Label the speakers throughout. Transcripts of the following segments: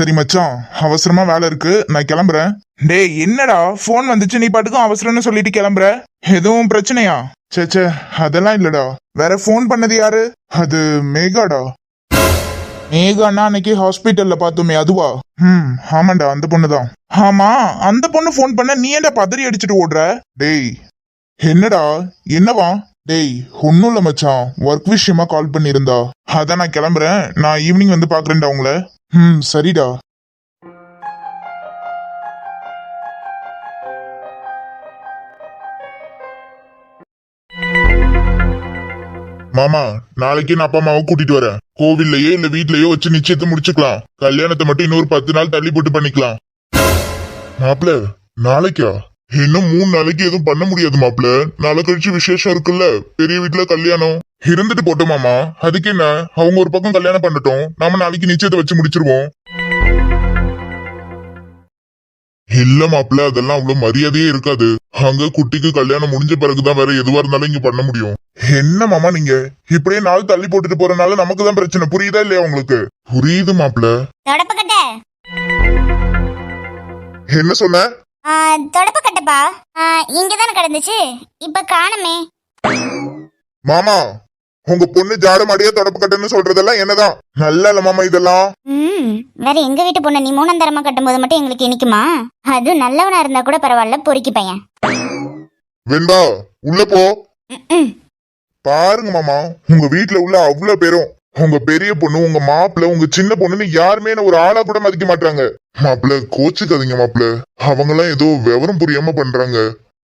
Speaker 1: சரி மச்சான். அவசரமா வேலை இருக்கு. நான் கிளம்புறேன். டேய் என்னடா? ஃபோன் வந்துச்சு நீ பாட்டுக்கும் அவசரம்னு சொல்லிட்டு கிளம்புற? எதுவும் பிரச்சனையா? ச்சே ச்சே அதெல்லாம் இல்லடா. வேற ஃபோன் பண்ணது யாரு? அது மேகாடா. மேகானா அன்னைக்கு ஹாஸ்பிட்டல்ல பார்த்தோமே அதுவா? ம் ஆமாண்டா அந்த பொண்ணுதான். ஆமா அந்த பொண்ணு ஃபோன் பண்ண நீ ஏன்டா பதறி அடிச்சுட்டு ஓடுற? டேய் என்னடா? என்னவா? டேய் ஒன்னும் இல்ல மச்சான். ஒர்க் விஷயமா கால் பண்ணியிருந்தா. அதான் நான் கிளம்புறேன். நான் ஈவினிங் வந்து பாக்குறேன்டா உங்களை. ம் சரிடா. மாமா நாளைக்கு நான் அப்பா அம்மாவை கூட்டிட்டு வரேன். கோவில்லையோ இல்ல வீட்லயோ வச்சு நிச்சயத்தை முடிச்சுக்கலாம். கல்யாணத்தை மட்டும் இன்னொரு பத்து நாள் தள்ளி போட்டு பண்ணிக்கலாம். மாப்பிள்ள நாளைக்கா? இன்னும் மூணு நாளைக்கு எதுவும் பண்ண முடியாது மாப்பிள நாளை கழிச்சு விசேஷம் இருக்குல்ல. பெரிய வீட்டுல கல்யாணம். இருந்துட்டு போட்டோம் மாமா. அதுக்கு என்ன? அவங்க ஒரு பக்கம் கல்யாணம் பண்ணட்டும். நாம நாளைக்கு நிச்சயத்தை வச்சு முடிச்சிருவோம். இல்ல மாப்பிள அதெல்லாம் அவ்வளவு மரியாதையே இருக்காது. அங்க குட்டிக்கு கல்யாணம் முடிஞ்ச பிறகுதான் வேற எதுவா இருந்தாலும் இங்க பண்ண முடியும். என்ன மாமா நீங்க? இப்படியே நாள் தள்ளி போட்டுட்டு போறனால நமக்கு தான் பிரச்சனை. புரியுதா இல்லையா உங்களுக்கு? புரியுது மாப்பிள
Speaker 2: தொடப்பக்கட்ட
Speaker 1: என்ன சொன்ன?
Speaker 2: தொடப்பக்கட்டப்பா ஆ, இங்கதானே கிடந்துச்சு? இப்ப காணுமே.
Speaker 1: மாமா உங்க பொண்ணு ஜாடமாடியா தொடப்பு கட்டுன்னு சொல்றதெல்லாம் என்னதான்? நல்ல இல்ல மாமா இதெல்லாம்.
Speaker 2: வேற எங்க வீட்டு பொண்ணு நீ மூணாம் தரமா கட்டும்போது மட்டும் எங்களுக்கு இனிக்குமா? அது நல்லவனா இருந்தா கூட பரவாயில்ல பொறுக்கி பையன்.
Speaker 1: வெண்பா உள்ள போ. பாருங்க மாமா உங்க வீட்ல உள்ள அவ்வளவு பேரும் உங்க பெரிய பொண்ணு உங்க மாப்பிள்ள உங்க சின்ன பொண்ணுன்னு யாருமே ஒரு ஆளா கூட மதிக்க மாட்டாங்க மாப்பிள்ள கோச்சுக்காதீங்க மாப்பிள்ள. அவங்க எல்லாம் ஏதோ விவரம் புரியாம பண்றாங்க.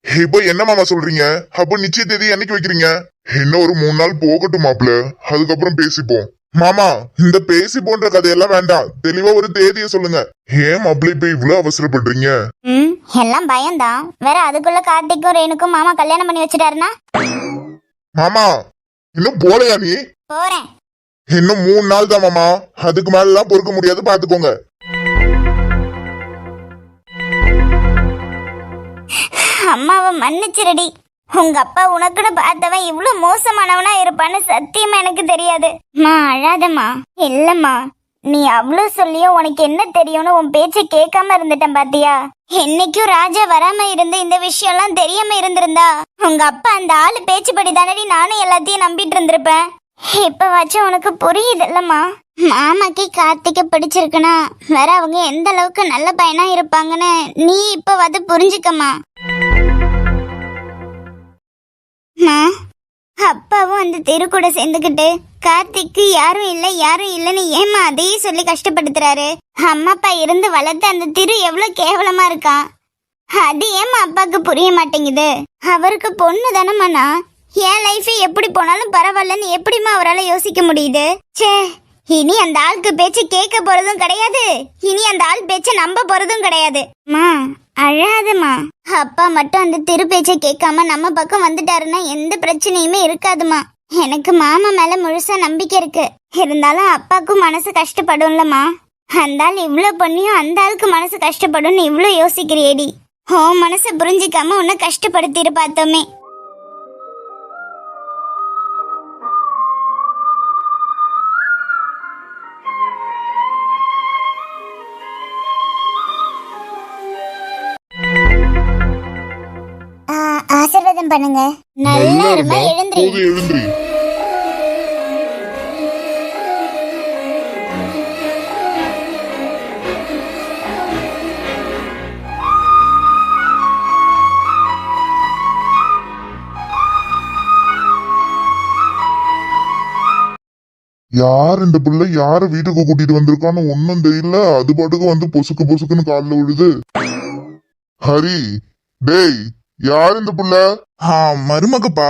Speaker 1: இப்போ என்ன மாமா சொல்றீங்க? அப்போ நிச்சய தேதி என்னைக்கு வைக்கிறீங்க? இன்னும் ஒரு மூணு நாள் போகட்டும் மாப்பிள்ள. அதுக்கப்புறம் பேசிப்போம். மாமா இந்த பேசி போன்ற கதையெல்லாம் வேண்டாம். தெளிவா ஒரு தேதியை சொல்லுங்க. ஏன் மாப்பிள்ள இப்ப இவ்வளவு அவசரப்படுறீங்க?
Speaker 2: ம் எல்லாம் பயம்தான். வேற அதுக்குள்ள கார்த்திக்கும் ரேணுக்கும் மாமா கல்யாணம் பண்ணி வச்சுட்டாருன்னா?
Speaker 1: மாமா இன்னும் போலையா நீ?
Speaker 2: போறேன்.
Speaker 1: இன்னும் மூணு நாள் தான் மாமா. அதுக்கு மேலாம் பொறுக்க முடியாது பாத்துக்கோங்க.
Speaker 2: அம்மாவை மன்னிச்சிருடி. உங்க அப்பா உனக்குன்னு பார்த்தவன் இவ்வளவு மோசமானவனா இருப்பான்னு சத்தியமா எனக்கு தெரியாது. மா அழாதம்மா. இல்லம்மா. நீ அவ்வளவு சொல்லியும் உனக்கு என்ன தெரியும்னு உன் பேச்சை கேட்காம இருந்துட்டேன் பாத்தியா? என்னைக்கும் ராஜா வராம இருந்து இந்த விஷயம்லாம் தெரியாம இருந்திருந்தா உங்க அப்பா அந்த ஆளு பேச்சுப்படி தானடி நானும் எல்லாத்தையும் நம்பிட்டு இருந்திருப்பேன். இப்ப வச்சு உனக்கு புரியுதுல்லம்மா. மாமாக்கு கார்த்திக்க பிடிச்சிருக்குன்னா வேற அவங்க எந்த அளவுக்கு நல்ல பையனா இருப்பாங்கன்னு நீ இப்ப வந்து புரிஞ்சுக்கம்மா அப்பாவும் அந்த தெரு கூட சேர்ந்துக்கிட்டு கார்த்திக்கு யாரும் இல்லை யாரும் இல்லைன்னு ஏமா அதையே சொல்லி கஷ்டப்படுத்துறாரு? அம்மா அப்பா இருந்து வளர்த்த அந்த திரு எவ்வளவு கேவலமா இருக்கான் அது ஏமா அப்பாவுக்கு புரிய மாட்டேங்குது? அவருக்கு பொண்ணு தானம்மாண்ணா என் லைஃபே எப்படி போனாலும் பரவாயில்லன்னு எப்படிம்மா அவரால் யோசிக்க முடியுது? ச்சே இனி அந்த ஆளுக்கு பேச்சு கேட்க போறதும் கிடையாது. இனி அந்த ஆள் பேச்ச நம்ப போறதும் கிடையாது. மா அழாதம்மா. அப்பா மட்டும் அந்த திரு பேச்சை கேட்காம நம்ம பக்கம் வந்துட்டாருன்னா எந்த பிரச்சனையுமே இருக்காதுமா எனக்கு மாமா மேல முழுசா நம்பிக்கை இருக்கு. இருந்தாலும் அப்பாவுக்கும் மனசு கஷ்டப்படும்லம்மா. அந்த ஆள் இவ்ளோ பொண்ணியும் அந்த ஆளுக்கு மனசு கஷ்டப்படும்னு இவ்வளோ யோசிக்கிறியேடி. ஓ மனசை புரிஞ்சிக்காம உன்னை கஷ்டப்படுத்திட்டு பார்த்தோமே. ஆசீர்வாதம் பண்ணுங்க. நல்லா இருமா எழுந்திரி.
Speaker 1: போது எழுந்திரி. யார் இந்த பிள்ளை? யார வீட்டுக்கு கூட்டிட்டு வந்திருக்கான்னு ஒன்னும் தெரியல. அது பாட்டுக்கு வந்து பொசுக்கு பொசுக்குன்னு கால்ல விழுது. ஹரி டேய் யார் இந்த புள்ள? ஆ மருமகப்பா.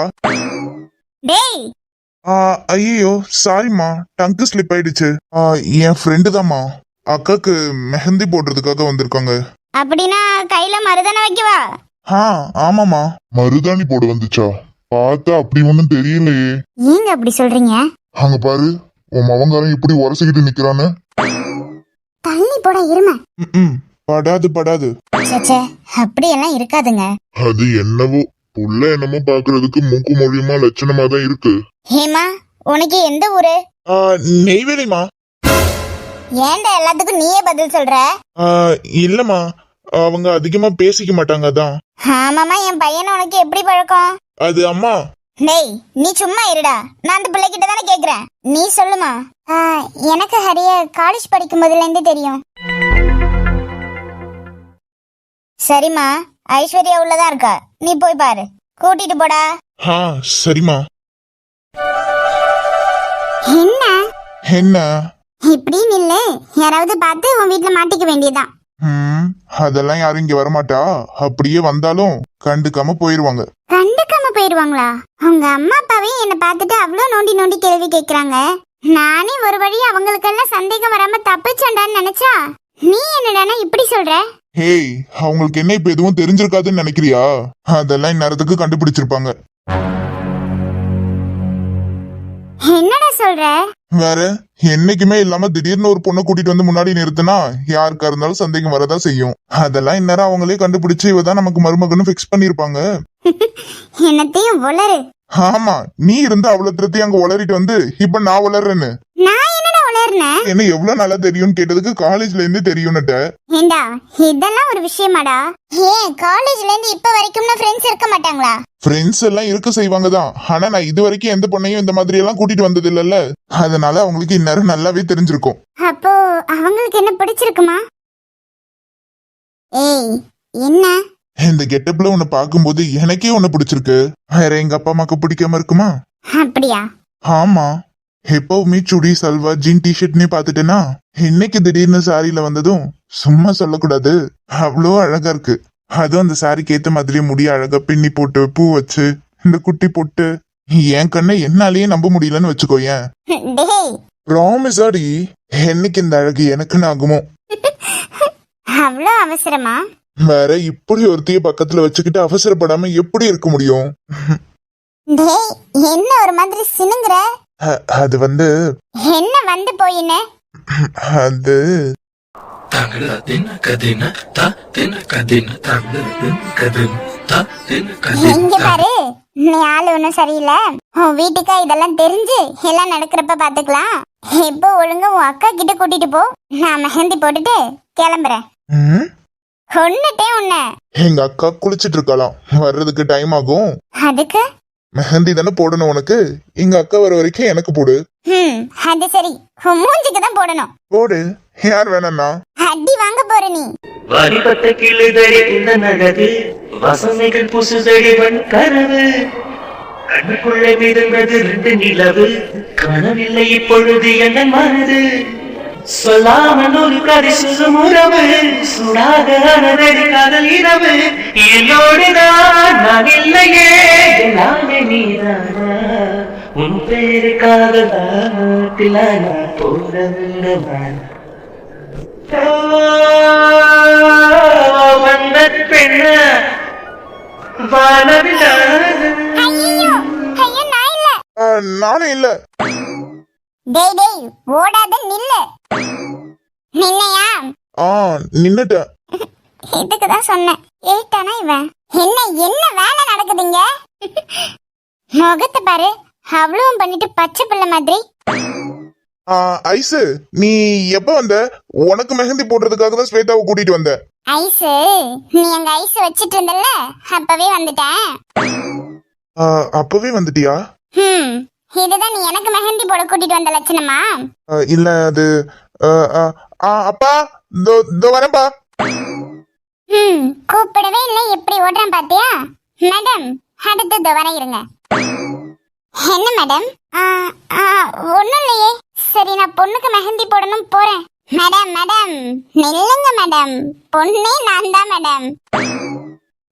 Speaker 2: டேய்!
Speaker 1: ஐயோ சாரிம்மா டங்கு ஸ்லிப் ஆயிடுச்சு. ஆ, என் ஃப்ரெண்டு தாம்மா. அக்காக்கு மெஹந்தி போடுறதுக்காக வந்திருக்காங்க.
Speaker 2: அப்படின்னா கையில மருதான வைக்கவா?
Speaker 1: ஆ ஆமாமா மருதாணி போட வந்துச்சா? பார்த்தா அப்படி ஒண்ணும் தெரியலையே.
Speaker 2: ஏங்க அப்படி சொல்றீங்க?
Speaker 1: அங்க பாரு உன் மவங்காரன் இப்படி உரசிக்கிட்டு நிக்கிறான்னு
Speaker 2: தள்ளி போட இரும?
Speaker 1: ம்ம், படாது படாது.
Speaker 2: சச்சே அப்படியெல்லாம் இருக்காதுங்க.
Speaker 1: அது என்னவோ? புள்ள என்னமோ பாக்குறதுக்கு மூக்கு மொழியுமா லட்சணமா தான் இருக்கு.
Speaker 2: ஹேமா உனக்கு எந்த ஊரு?
Speaker 1: நெய்வேலிமா
Speaker 2: ஏன்டா எல்லாத்துக்கும் நீயே பதில் சொல்ற?
Speaker 1: ஆ, இல்லம்மா. அவங்க அதிகமா பேசிக்க மாட்டாங்க அதான்.
Speaker 2: ஆமாமா என் பையன் உனக்கு எப்படி பழக்கம்?
Speaker 1: அது அம்மா.
Speaker 2: டேய் நீ சும்மா இருடா. நான் அந்த பிள்ளை கிட்ட தானே கேக்குறேன். நீ சொல்லுமா எனக்கு ஹரிய காலேஜ் படிக்கும் போதுல இருந்து தெரியும். சரிம்மா ஐஸ்வர்யா உள்ளதா இருக்கா? நீ போய் பாரு. கூட்டிட்டு போடா.
Speaker 1: ஆ சரிம்மா.
Speaker 2: என்ன?
Speaker 1: என்ன?
Speaker 2: இப்படி நில்லு யாராவது பார்த்து உன் வீட்ல மாட்டிக்க வேண்டியதுதான்.
Speaker 1: ம் அதெல்லாம் யாரும் இங்க வரமாட்டா. அப்படியே வந்தாலும் கண்டுக்காம போயிருவாங்க.
Speaker 2: கண்டுக்காம போயிருவாங்களா? உங்க அம்மா அப்பாவே என்ன பார்த்துட்டு அவ்வளவு நோண்டி நோண்டி கேள்வி கேக்குறாங்க. நானே ஒரு வழி அவங்களுக்கெல்லாம் சந்தேகம் வராம தப்பிச்சேன்டான்னு நினைச்சா? நீ என்னடானா இப்படி சொல்ற?
Speaker 1: ஹேய் அவங்களுக்கு என்ன இப்ப எதுவும் தெரிஞ்சிருக்காதுன்னு நினைக்கிறியா? அதெல்லாம் இந்நேரத்துக்கு கண்டுபிடிச்சிருப்பாங்க.
Speaker 2: என்னடா சொல்ற?
Speaker 1: வேற என்னைக்குமே இல்லாம திடீர்னு ஒரு பொண்ணை கூட்டிட்டு வந்து முன்னாடி நிறுத்தினா யாருக்கா இருந்தாலும் சந்தேகம் வரதா செய்யும். அதெல்லாம் இந்நேரம் அவங்களே கண்டுபிடிச்சு இவதான் நமக்கு மருமகன்னு ஃபிக்ஸ் பண்ணிருப்பாங்க.
Speaker 2: என்னத்தையும் உளறு.
Speaker 1: ஆமா நீ இருந்து அவ்வளவு திருத்தி அங்க உளறிட்டு வந்து இப்ப நான் உளறேன்னு.
Speaker 2: நான்
Speaker 1: என்ன? எவ்வளவு நல்லா தெரியும்னு கேட்டதுக்கு காலேஜ்ல இருந்து தெரியும்னுட்ட.
Speaker 2: ஏண்டா? இதெல்லாம் ஒரு விஷயமாடா. ஏன் காலேஜ்ல இருந்து இப்ப வரைக்கும் ஃப்ரெண்ட்ஸ் இருக்க மாட்டாங்களா?
Speaker 1: ஃப்ரெண்ட்ஸ் எல்லாம் இருக்க செய்வாங்க தான் ஆனா நான் இது வரைக்கும் எந்த பொண்ணையும் இந்த மாதிரி எல்லாம் கூட்டிட்டு வந்தது இல்லல்ல அதனால அவங்களுக்கு இந்நேரம் நல்லாவே தெரிஞ்சிருக்கும்.
Speaker 2: அப்போ அவங்களுக்கு என்ன பிடிச்சிருக்குமா? ஏய் என்ன?
Speaker 1: இந்த கெட்டப்ல உன்னை பார்க்கும்போது எனக்கே உன்னை பிடிச்சிருக்கு. வேற எங்க அப்பா அம்மாக்கு பிடிக்காம இருக்குமா?
Speaker 2: அப்படியா?
Speaker 1: ஆமா. எப்பவுமே சுடி சல்வா ஜீன் டிஷர்ட்னே பாத்துட்டேனா இன்னைக்கு திடீர்னு சாரியில வந்ததும் சும்மா சொல்லக்கூடாது. அவ்வளோ அழகா இருக்கு. அதுவும் அந்த சாரிக்கு ஏத்த மாதிரி முடி அழகா பின்னி போட்டு பூ வச்சு இந்த குட்டி போட்டு. என் கண்ணை என்னாலேயே நம்ப முடியலன்னு வச்சுக்கோயேன்
Speaker 2: டேய்!
Speaker 1: ப்ராமிஸ் ஆடி என்னைக்கு இந்த அழகு எனக்குன்னு ஆகுமோ
Speaker 2: அவ்வளோ அவசரமா?
Speaker 1: வேற இப்படி ஒருத்தைய பக்கத்துல வச்சுக்கிட்டு அவசரப்படாம எப்படி இருக்க முடியும்?
Speaker 2: டேய் என்ன ஒரு மாதிரி சினுங்குற?
Speaker 1: அது வந்து
Speaker 2: என்ன வந்து போயின்னு?
Speaker 1: அது
Speaker 3: தங்கட தின கதின த தின கதின தங்கட தின கதின த தின கதின
Speaker 2: இங்க பாரு நீ ஆளு ஒன்றும் சரியில்லை. உன் வீட்டுக்கா இதெல்லாம் தெரிஞ்சு எல்லாம் நடக்கிறப்ப பாத்துக்கலாம். இப்போ ஒழுங்கா உன் அக்கா கிட்ட கூட்டிட்டு போ. நான் மெஹந்தி போட்டுட்டு கிளம்புறேன்.
Speaker 1: ம்,
Speaker 2: கொன்னுட்டே உன்னை.
Speaker 1: எங்க அக்கா குளிச்சிட்டு இருக்கலாம் வர்றதுக்கு டைம் ஆகும்.
Speaker 2: அதுக்கு?
Speaker 1: மெஹந்தி தானே போடணும் உனக்கு? எங்க அக்கா வர வரைக்கும் எனக்கு போடு.
Speaker 2: ம் அது சரி. உன் மூஞ்சிக்கு தான் போடணும்.
Speaker 1: போடு. யார் வேணாம்னா?
Speaker 2: அடி வாங்க போற நீ.
Speaker 3: வரிபட்ட கிளுதடி இந்த நகது வசனைகள் புசுதடி வன் கனவு. கண்ணுக்குள்ளே மிதந்தது ரெண்டு நிலவு கனவில்லை இப்பொழுது என்ன மனது? சொல்லாமல் ஒரு கதை சொல்லும் உறவு சுடாக அனதடி காதல் இரவு. என்னோடுதான் நான் இல்லையே எல்லாமே நீதானா. உன் பேரு காதலாட்டில நான் போட வேண்டுமான் வந்த பெண்ண
Speaker 1: ஆ, நானும் இல்ல.
Speaker 2: டேய் டேய் ஓடாத நில்லு. நின்னையா
Speaker 1: ஆ நின்னுட்டேன்.
Speaker 2: இதுக்கு தான் சொன்னேன்? ஏட்டானா இவன்? என்ன என்ன வேலை நடக்குதுங்க? முகத்தை பாரு அவ்வளவும் பண்ணிட்டு பச்சை பிள்ளை மாதிரி.
Speaker 1: ஐசு நீ எப்ப வந்த? உனக்கு மெஹந்தி போடுறதுக்காக தான் ஸ்வேதாவை கூட்டிட்டு வந்த.
Speaker 2: ஐஸு நீ அங்க ஐஸ் வச்சிட்டு இருந்தல்ல? அப்பவே வந்துட்டேன்.
Speaker 1: அப்பவே வந்துட்டியா?
Speaker 2: ஹம் இதுதான் நீ எனக்கு மெஹந்தி போட கூட்டிட்டு வந்த லட்சணமா?
Speaker 1: ஆ, இல்ல அது ஆ, ஆ, ஆ, அப்பா இதோ இதோ வரேன்ப்பா.
Speaker 2: ஹம் கூப்பிடவே இல்லை எப்படி ஓடுறான் பாத்தியா? மேடம் அடுத்து துவரை இருங்க என்ன மேடம்? ஒன்றும் இல்லையே. சரி நான் பொண்ணுக்கு மெஹந்தி போடணும் போறேன். மேடம் மேடம் நில்லுங்க மேடம். பொண்ணே நான் தான் மேடம்.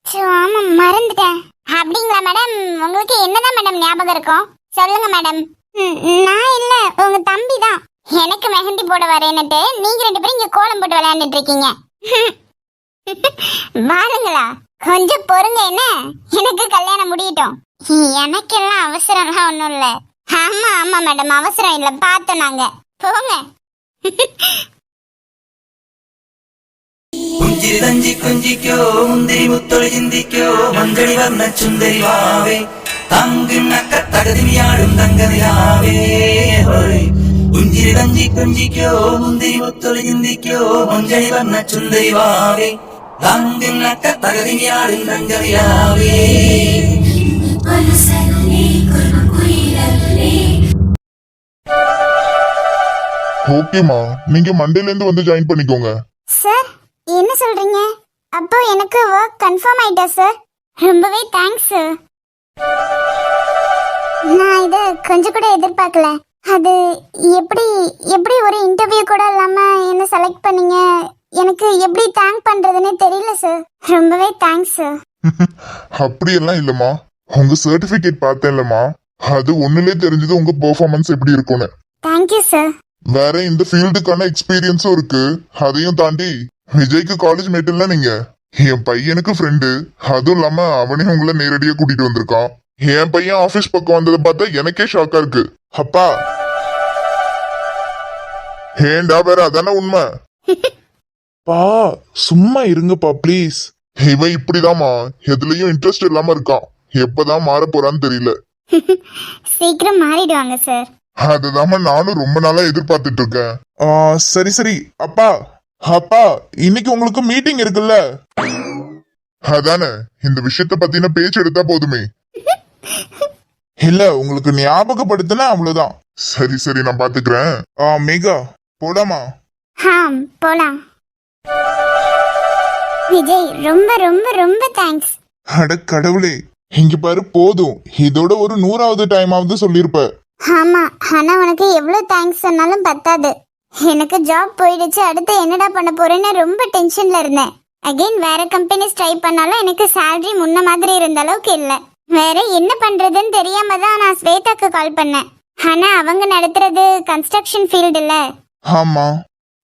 Speaker 2: சோ, ஆமா மறந்துட்டேன். அப்படிங்களா மேடம்? உங்களுக்கு என்னதான் மேடம் ஞாபகம் இருக்கும்? சொல்லுங்க மேடம் ம், நான் இல்ல உங்க தம்பி தான் எனக்கு மெஹந்தி போட வரேன்னுட்டு நீங்க ரெண்டு பேரும் இங்க கோலம் போட்டு விளையாண்டுட்டு இருக்கீங்க வாருங்களா கொஞ்சம் பொறுங்க என்ன எனக்கு கல்யாணம் முடியட்டும் எனக்கெல்லாம் அவசரம்லாம் ஒண்ணும் இல்ல ஆமா ஆமா மேடம் அவசரம் இல்ல பார்த்தோம் நாங்க போங்க
Speaker 4: പുഞ്ചിരി തഞ്ചി കൊഞ്ചിക്കോ മുന്തിരി മുത്തൊളി ചിന്തിക്കോ മഞ്ചടി വർണ്ണ ചുന്ദരി വാവേ തങ്കിണ്ണക്ക തകതിമിയാടും തങ്കനിലാവേ ഹോയ് പുഞ്ചിരി തഞ്ചി കൊഞ്ചിക്കോ മുന്തിരി മുത്തൊളി ചിന്തിക്കോ മഞ്ചളി വന്ന ചുന്ദരി വാവേ ലാങ്കിന്നക്ക തകതിയാടിൻ തങ്കറിയാവേ
Speaker 1: ஓகேமா நீங்க மண்டேல இருந்து வந்து ஜாயின் பண்ணிக்கோங்க
Speaker 2: சார் என்ன சொல்றீங்க அப்போ எனக்கு ஒர்க் கன்ஃபார்ம் ஆயிட்டா சார் ரொம்பவே தேங்க்ஸ் சார் நான் இதை கொஞ்சம் கூட எதிர்பார்க்கல. அது எப்படி எப்படி ஒரு இன்டர்வியூ கூட இல்லாம என்ன செலக்ட் பண்ணீங்க? எனக்கு எப்படி தேங்க் பண்றதுன்னு தெரியல சார் ரொம்பவே தேங்க்ஸ் சார்
Speaker 1: அப்படியெல்லாம் இல்லம்மா. உங்க சர்டிபிகேட் பார்த்தேன்லம்மா. அது ஒண்ணுலே தெரிஞ்சது உங்க பெர்ஃபார்மன்ஸ் எப்படி இருக்கும்னு.
Speaker 2: தேங்க்யூ சார்
Speaker 1: வேற இந்த ஃபீல்டுக்கான எக்ஸ்பீரியன்ஸும் இருக்கு. அதையும் தாண்டி விஜய்க்கு காலேஜ் மேட் இல்ல நீங்க. என் பையனுக்கு ஃப்ரெண்டு அதுவும் இல்லாம அவனே உங்களை நேரடியா கூட்டிட்டு வந்திருக்கான். என் பையன் ஆபீஸ் பக்கம் வந்ததை பார்த்தா எனக்கே ஷாக்கா இருக்கு. அப்பா. ஏண்டா வேற அதானே உண்மை? பா சும்மா இருங்கப்பா ப்ளீஸ் இவன் இப்படிதாம்மா. எதுலயும் இன்ட்ரெஸ்ட் இல்லாம இருக்கான். எப்பதான் மாற போறான்னு தெரியல.
Speaker 2: சீக்கிரம் மாறிடுவாங்க சார்
Speaker 1: அதுதாம்மா நானும் ரொம்ப நாளா எதிர்பார்த்துட்டு இருக்கேன். சரி சரி. அப்பா அப்பா இன்னைக்கு உங்களுக்கு மீட்டிங் இருக்குல்ல? அதானே இந்த விஷயத்த பத்தின பேச்சு எடுத்தா போதுமே. இல்ல உங்களுக்கு ஞாபகப்படுத்தினா அவ்வளவுதான். சரி சரி நான் பாத்துக்கிறேன். ஆ மேகா போடாமா
Speaker 2: ஆம் போலாம். விஜய் ரொம்ப ரொம்ப ரொம்ப தேங்க்ஸ்
Speaker 1: அட கடவுளே இங்க பாரு போதும். இதோட ஒரு நூறாவது டைமாவது சொல்லிருப்ப.
Speaker 2: ஆமா ஆனா உனக்கு எவ்வளவு தேங்க்ஸ் சொன்னாலும் பத்தாது. எனக்கு ஜாப் போயிடுச்சு அடுத்து என்னடா பண்ண போறேன்னு ரொம்ப டென்ஷன்ல இருந்தேன். அகைன் வேற கம்பெனிஸ் ட்ரை பண்ணாலும் எனக்கு salary முன்ன மாதிரி இருந்த அளவுக்கு இல்ல. வேற என்ன பண்றதுன்னு தெரியாம தான் நான் ஸ்வேதாக்கு கால் பண்ணேன். ஆனா அவங்க நடத்துறது கன்ஸ்ட்ரக்ஷன் ஃபீல்டு இல்ல.
Speaker 1: ஆமா.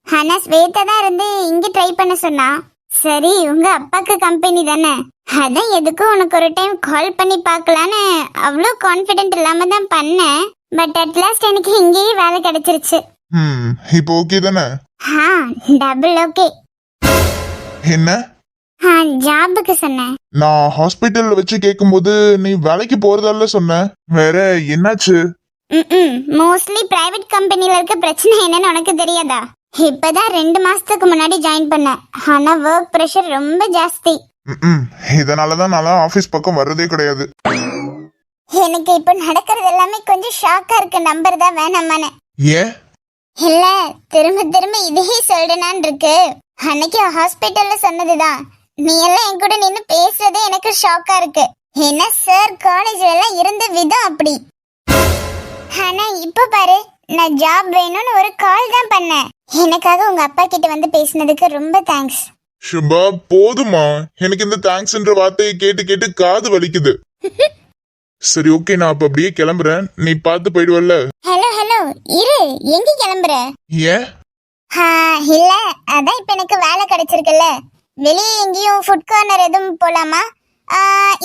Speaker 2: ஆனா ஸ்வேதா தான் இருந்து இங்க ட்ரை பண்ண சொன்னா சரி உங்க அப்பாக்கு கம்பெனி தானே. அதான் எதுக்கும் உனக்கு ஒரு டைம் கால் பண்ணி பார்க்கலான்னு அவ்வளோ கான்ஃபிடென்ட் இல்லாம தான் பண்ணேன். பட் அட்லாஸ்ட் எனக்கு இங்கேயே வேலை கிடைச்சிருச்சு.
Speaker 1: ம் இப்போ ஓகே தானே?
Speaker 2: ஆ டபுள் ஓகே
Speaker 1: என்ன?
Speaker 2: ஆ ஜாபுக்கு சொன்னேன்.
Speaker 1: நான் ஹாஸ்பிட்டல்ல வச்சு கேட்கும்போது நீ வேலைக்கு போறதால சொன்ன. வேற என்னாச்சு?
Speaker 2: ம் மோஸ்ட்லி பிரைவேட் கம்பெனில இருக்க பிரச்சனை என்னன்னு உனக்கு தெரியாதா? இப்பதான் ரெண்டு மாசத்துக்கு முன்னாடி ஜாயின் பண்ணேன். ஆனா ஒர்க் ப்ரெஷர் ரொம்ப ஜாஸ்தி.
Speaker 1: ம் இதனாலதான் நான் ஆபீஸ் பக்கம் வர்றதே கிடையாது.
Speaker 2: எனக்கு இப்போ நடக்கிறது எல்லாமே கொஞ்சம் ஷாக்கா இருக்கு. நம்பர் தான் வேணாமான்னு.
Speaker 1: ஏன்?
Speaker 2: இல்ல திரும்ப திரும்ப இதையே சொல்றேனான் இருக்கு அன்னைக்கு ஹாஸ்பிட்டல்ல சொன்னதுதான். நீ எல்லாம் என் கூட நின்னு பேசுறதே எனக்கு ஷாக்கா இருக்கு. ஏன்னா சார் காலேஜ்ல எல்லாம் இருந்த விதம் அப்படி. ஆனா இப்ப பாரு நான் ஜாப் வேணும்னு ஒரு கால் தான் பண்ணேன். எனக்காக உங்க அப்பா கிட்ட வந்து பேசினதுக்கு ரொம்ப தேங்க்ஸ்
Speaker 1: சுபா போதுமா எனக்கு இந்த தேங்க்ஸ்ன்ற வார்த்தையை கேட்டு கேட்டு காது வலிக்குது. சரி ஓகே நான் அப்ப அப்படியே கிளம்புறேன். நீ பார்த்து போயிடுவல்ல.
Speaker 2: ஹலோ இரு எங்க கிளம்புற? ஆ, இல்ல அதான் இப்ப எனக்கு வேலை கிடைச்சிருக்குல்ல. வெளியே எங்கேயும் ஃபுட் கார்னர் எதுவும் போலாமா?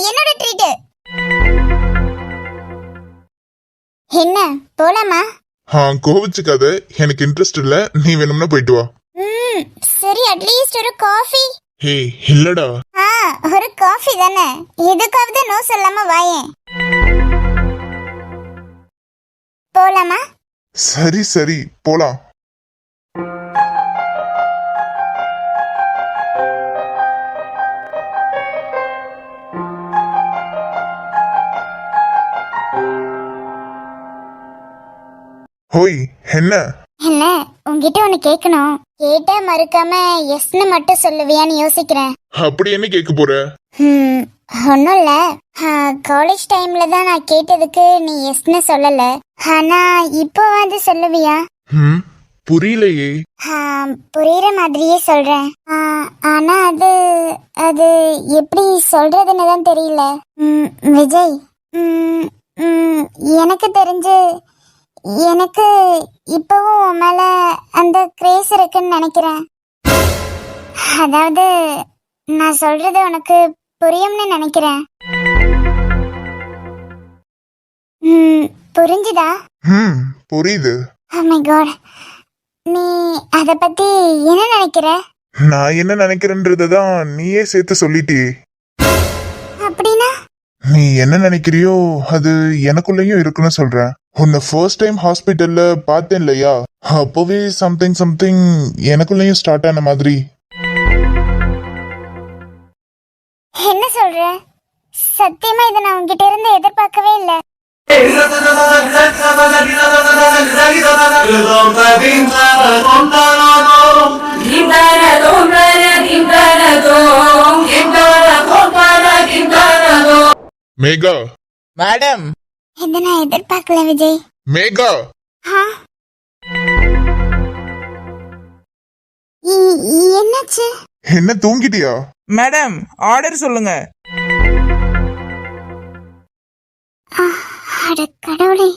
Speaker 2: என்னோட ட்ரீட் என்ன போலாமா?
Speaker 1: கோவிச்சுக்காத எனக்கு இன்ட்ரெஸ்ட் இல்ல. நீ வேணும்னா போயிட்டு வா.
Speaker 2: சரி அட்லீஸ்ட் ஒரு காஃபி
Speaker 1: ஹே இல்லடா.
Speaker 2: ஆ ஒரு காஃபி தானே. எதுக்காவது நோ சொல்லாம வாயேன். போலாமா?
Speaker 1: சரி சரி போலாம். ஹோய் என்ன?
Speaker 2: இல்ல உன்கிட்ட ஒன்னு கேட்கணும் கேட்டா மறுக்காம எஸ்னு மட்டும் சொல்லுவியான்னு யோசிக்கிறேன்.
Speaker 1: அப்படி என்ன கேட்க போற?
Speaker 2: ம், ஒண்ணும் இல்ல. காலேஜ் டைம்ல தான் நான் கேட்டதுக்கு நீ எஸ்னு சொல்லல. ஆனா இப்போ வந்து சொல்லுவியா?
Speaker 1: ம் புரியலையே.
Speaker 2: புரியுற மாதிரியே சொல்றேன். ஆ, ஆனா அது அது எப்படி சொல்றதுன்னு தான் தெரியல. விஜய். எனக்கு தெரிஞ்சு எனக்கு இப்பவும் உன் மேல அந்த கிரேஸ் இருக்குன்னு நினைக்கிறேன். அதாவது நான் சொல்றது உனக்கு புரியும்னு நினைக்கிறேன். புரிஞ்சுதா?
Speaker 1: ம் புரியுது.
Speaker 2: Oh நீ அத பத்தி என்ன நினைக்கிற?
Speaker 1: நான் என்ன நினைக்கிறேன்றதை தான் நீயே சேர்த்து சொல்லிட்டி.
Speaker 2: அப்படின்னா?
Speaker 1: நீ என்ன நினைக்கிறியோ அது எனக்குள்ளேயும் இருக்குன்னு சொல்றேன். உன்னை ஃபர்ஸ்ட் டைம் ஹாஸ்பிட்டல்ல பார்த்தேன் இல்லையா? அப்போவே சம்திங் சம்திங் எனக்குள்ளேயும் ஸ்டார்ட் ஆன மாதிரி.
Speaker 2: என்ன சொல்ற? சத்தியமா இதை நான் உங்ககிட்ட இருந்து எதிர்பார்க்கவே இல்ல.
Speaker 1: மேகா.
Speaker 5: மேடம்.
Speaker 2: இதை நான் எதிர்பார்க்கல விஜய்?
Speaker 1: மேகா.
Speaker 2: ஆ? என்னாச்சு?
Speaker 1: என்ன தூங்கிட்டியா?
Speaker 5: மேடம் ஆர்டர் சொல்லுங்க.
Speaker 2: ஆ, அட கடவுளே.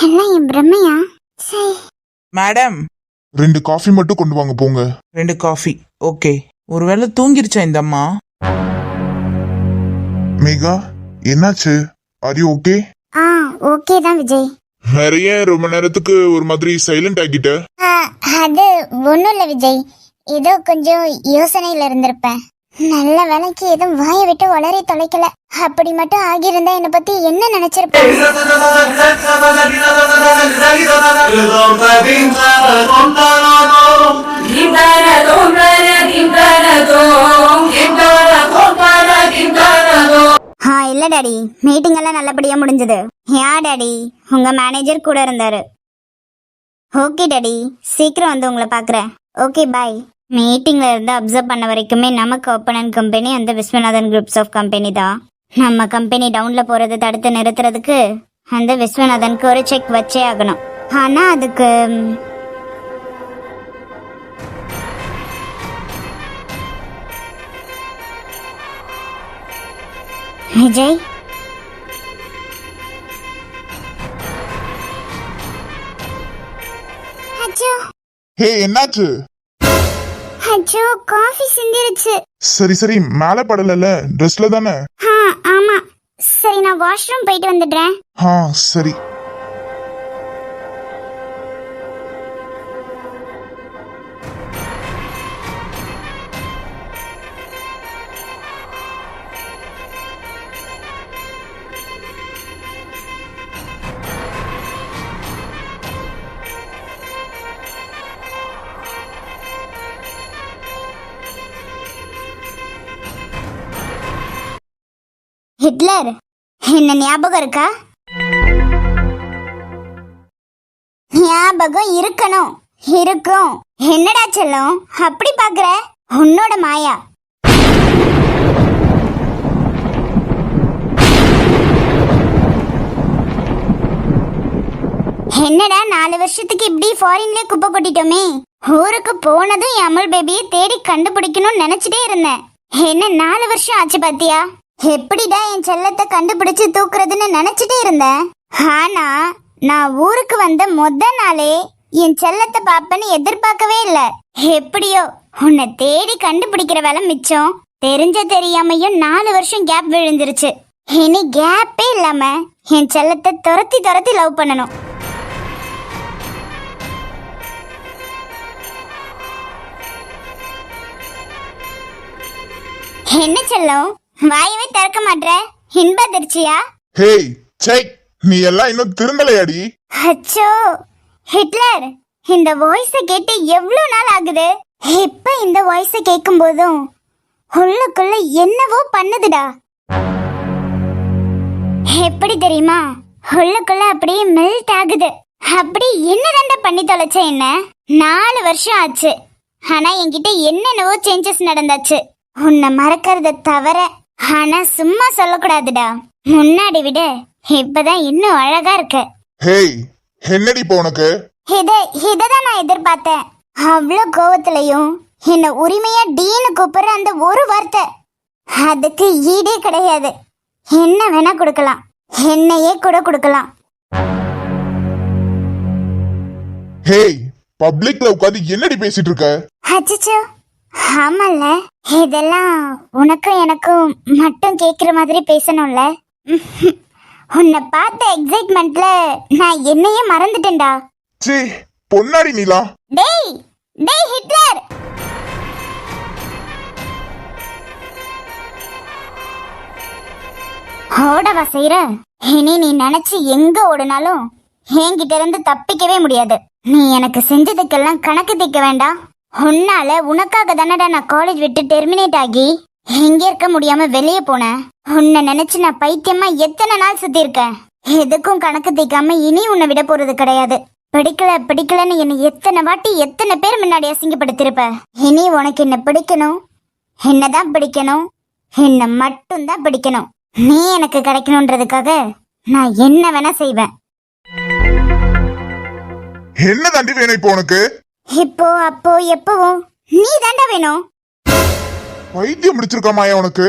Speaker 2: எல்லாம் என் பிரம்மையா? சரி
Speaker 5: மேடம்.
Speaker 1: ரெண்டு காஃபி மட்டும் கொண்டு வாங்க போங்க.
Speaker 5: ரெண்டு காஃபி ஓகே ஒருவேளை தூங்கிருச்சா இந்த அம்மா?
Speaker 1: மேகா என்னாச்சு? Are you okay
Speaker 2: ah okay தான் விஜய்.
Speaker 1: நிறைய ரொம்ப நேரத்துக்கு ஒரு மாதிரி சைலண்ட் ஆகிட்ட.
Speaker 2: அது ஒன்றும் இல்லை விஜய். ஏதோ கொஞ்சம் யோசனையில் இருந்திருப்பேன். நல்ல வேலைக்கு எதுவும் வாயை விட்டு உளறி தொலைக்கல. அப்படி மட்டும் ஆகியிருந்தா என்னை பத்தி என்ன நினைச்சிருப்பேன்? இல்ல டாடி மீட்டிங் எல்லாம் நல்லபடியா முடிஞ்சது. யா டாடி உங்க மேனேஜர் கூட இருந்தாரு. ஓகே டாடி சீக்கிரம் வந்து உங்களை பார்க்குறேன். ஓகே பாய் மீட்டிங்ல இருந்து அப்சர்வ் பண்ண வரைக்குமே நமக்கு ஓப்பனன் கம்பெனி அந்த விஸ்வநாதன் குரூப்ஸ் ஆஃப் கம்பெனி தான். நம்ம கம்பெனி டவுன்ல போறதை தடுத்து நிறுத்துறதுக்கு அந்த விஸ்வநாதனுக்கு ஒரு செக் வச்சே ஆகணும். ஆனா அதுக்கு விஜய்? அச்சோ.
Speaker 1: ஹே என்னாச்சு?
Speaker 2: அச்சோ காஃபி சிந்திருச்சு.
Speaker 1: சரி சரி மேல படலல ட்ரெஸ்ல தானே?
Speaker 2: ஆ ஆமா. சரி நான் வாஷ்ரூம் போயிட்டு வந்துடுறேன்.
Speaker 1: ஆ சரி.
Speaker 2: ஹிட்லர் என்ன ஞாபகம் இருக்கா? ஞாபகம் இருக்கணும் இருக்கும். என்னடா செல்லம் அப்படி பாக்குற? உன்னோட மாயா. என்னடா நாலு வருஷத்துக்கு இப்படி ஃபாரின்லயே குப்பை கொட்டிட்டோமே? ஊருக்கு போனதும் என் அமல் பேபியை தேடி கண்டுபிடிக்கணும்னு நினைச்சிட்டே இருந்தேன். என்ன நாலு வருஷம் ஆச்சு பாத்தியா? எப்படிடா என் செல்லத்தை கண்டுபிடிச்சு தூக்குறதுன்னு நினைச்சிட்டே இருந்தேன். ஆனா நான் ஊருக்கு வந்த முத நாளே என் செல்லத்தை பாப்பேன்னு எதிர்பார்க்கவே இல்ல. எப்படியோ உன்னை தேடி கண்டுபிடிக்கிற வேலை மிச்சம். தெரிஞ்ச தெரியாமையும் நாலு வருஷம் கேப் விழுந்துருச்சு. இனி கேப்பே இல்லாம என் செல்லத்தை துரத்தி துரத்தி லவ் பண்ணணும். என்ன செல்லம்? வாயவே திறக்க மாட்ற. இன்ப அதிர்ச்சியா?
Speaker 1: ஹேய் சை நீ எல்லாம் இன்னும் திருந்தலையாடி?
Speaker 2: அச்சோ ஹிட்லர் இந்த வாய்ஸ கேட்டு எவ்வளவு நாள் ஆகுது? இப்ப இந்த வாய்ஸ கேட்கும் போதும் உள்ளுக்குள்ள என்னவோ பண்ணுதுடா. எப்படி தெரியுமா? உள்ளுக்குள்ள அப்படியே மெல்ட் ஆகுது. அப்படி என்னதாண்டா பண்ணி தொலைச்ச என்ன? நாலு வருஷம் ஆச்சு. ஆனா என்கிட்ட என்னென்னவோ சேஞ்சஸ் நடந்தாச்சு. உன்னை மறக்கறத தவிர ஆனா சும்மா சொல்லக்கூடாதுடா. முன்னாடி விட. இப்பதான் இன்னும் அழகா இருக்க.
Speaker 1: ஹேய் என்னடி இப்போ உனக்கு?
Speaker 2: இத இததான் நான் எதிர்பார்த்தேன். அவ்வளோ கோவத்திலையும் என்ன உரிமையா டீன்னு கூப்பிடுற அந்த ஒரு வார்த்தை. அதுக்கு ஈடே கிடையாது. என்ன வேணா கொடுக்கலாம். என்னையே கூட கொடுக்கலாம்.
Speaker 1: ஹேய் பப்ளிக்ல உட்காந்து என்னடி பேசிட்டு இருக்க?
Speaker 2: அச்சச்சோ. ஆமால்ல. இதெல்லாம் உனக்கும் எனக்கும் மட்டும் கேக்குற மாதிரி பேசணும்ல. உன்னை பார்த்த எக்ஸைட்மெண்ட்ல நான் என்னையே மறந்துட்டேன்டா.
Speaker 1: சீ பொன்னாடி நீலா.
Speaker 2: டேய் டேய் ஹிட்லர். ஓடவா செய்யற இனி நீ நினைச்சு எங்க ஓடினாலும் என்கிட்ட இருந்து தப்பிக்கவே முடியாது. நீ எனக்கு செஞ்சதுக்கெல்லாம் கணக்கு திக்க வேண்டாம். உன்னால உனக்காக தானடா நான் காலேஜ் விட்டு டெர்மினேட் ஆகி எங்க இருக்க முடியாம வெளியே போனேன். உன்னை நினைச்சு நான் பைத்தியமா எத்தனை நாள் சுத்தி இருக்கேன். எதுக்கும் கணக்கு திக்காம இனி உன்னை விட போறது கிடையாது. பிடிக்கல பிடிக்கலன்னு என்னை எத்தனை வாட்டி எத்தனை பேர் முன்னாடி அசிங்கப்படுத்திருப்ப இனி உனக்கு என்ன பிடிக்கணும்? என்னதான் பிடிக்கணும்? என்ன மட்டும்தான் பிடிக்கணும். நீ எனக்கு கிடைக்கணுன்றதுக்காக நான் என்ன வேணா செய்வேன்.
Speaker 1: என்ன தண்டி வேணும் இப்போ உனக்கு?
Speaker 2: இப்போ அப்போ எப்பவும் நீ தாண்டா வேணும்.
Speaker 1: பைத்தியம் முடிச்சிருக்கா மாயா உனக்கு?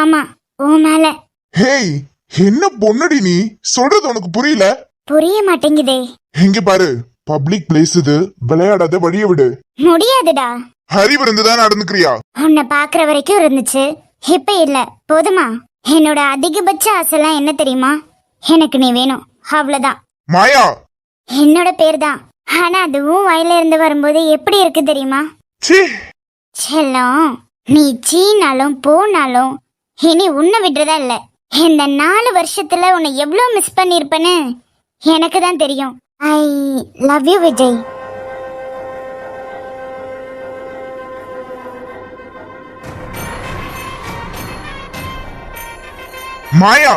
Speaker 2: ஆமா உன் மேல.
Speaker 1: ஹேய் என்ன பொண்ணுடி நீ? சொல்றது உனக்கு புரியல?
Speaker 2: புரிய மாட்டேங்குதே.
Speaker 1: இங்க பாரு பப்ளிக் பிளேஸ் இது. விளையாடாத வழிய விடு.
Speaker 2: முடியாதுடா.
Speaker 1: அறிவு இருந்துதான் நடந்துக்கிறியா?
Speaker 2: உன்னை பாக்குற வரைக்கும் இருந்துச்சு. இப்ப இல்ல போதுமா? என்னோட அதிகபட்ச ஆசைலாம் என்ன தெரியுமா? எனக்கு நீ வேணும். அவ்வளவுதான்.
Speaker 1: மாயா!
Speaker 2: என்னோட பேர் தான் ஆனா அதுவும் வாயில இருந்து வரும்போது எப்படி இருக்கு தெரியுமா?
Speaker 1: சீ
Speaker 2: செல்லம் நீ சீனாலும் போனாலும் இனி உன்னை விடுறதா இல்ல. இந்த நாலு வருஷத்துல உன்னை எவ்வளவு மிஸ் பண்ணிருப்பேன்னு எனக்கு தான் தெரியும். I love you Vijay.
Speaker 1: Maya!